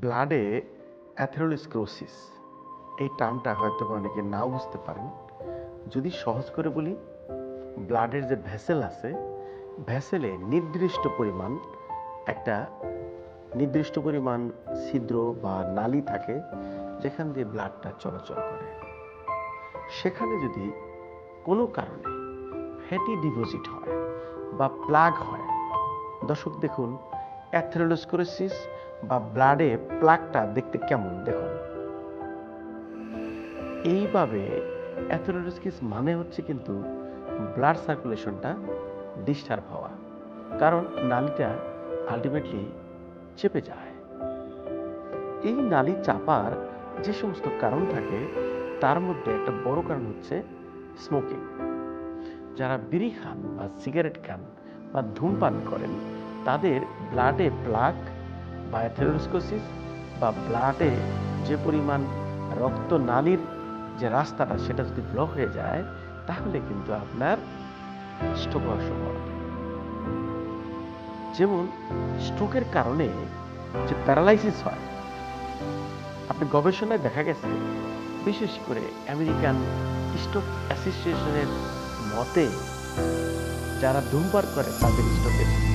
ব্লাডে অ্যাথেরোলিস্ক্রোসিস এই টার্মটা হয়তো অনেকে নাও বুঝতে পারেন। যদি সহজ করে বলি, ব্লাডের যে ভেসেল আছে, ভেসেলে নির্দিষ্ট পরিমাণ, একটা নির্দিষ্ট পরিমাণ ছিদ্র বা নালি থাকে, যেখান দিয়ে ব্লাডটা চলাচল করে। সেখানে যদি কোনো কারণে ফ্যাটি ডিপোজিট হয় বা প্লাগ হয়, দর্শক দেখুন অ্যাথেরোলোস্কোরোসিস বা ব্লাডে প্লাগটা দেখতে কেমন, দেখুন। এইভাবে অ্যাথেরোলোস্কিস মানে হচ্ছে কিন্তু ব্লাড সার্কুলেশনটা ডিস্টার্ব হওয়া। কারণ নালীটা আলটিমেটলি চেপে যায়। এই নালী চাপার যে সমস্ত কারণ থাকে, তার মধ্যে একটা বড় কারণ হচ্ছে স্মোকিং যারা বিড়ি খান বা সিগারেট খান বা ধূমপান করেন, তাদের ব্লাডে প্লাক বা অ্যাথেরোস্কোসিস বা ব্লাডে যে পরিমাণ রক্ত নালীর যে রাস্তাটা সেটা যদি ব্লক হয়ে যায়, তাহলে কিন্তু আপনার স্ট্রোক সম্ভাবনা যেমন স্ট্রোকের কারণে যে প্যারালাইসিস হয়, আপনি গবেষণায় দেখা গেছে বিশেষ করে আমেরিকান স্ট্রোক অ্যাসোসিয়েশনের মতে যারা ধূমপান করে তাদের স্ট্রোকের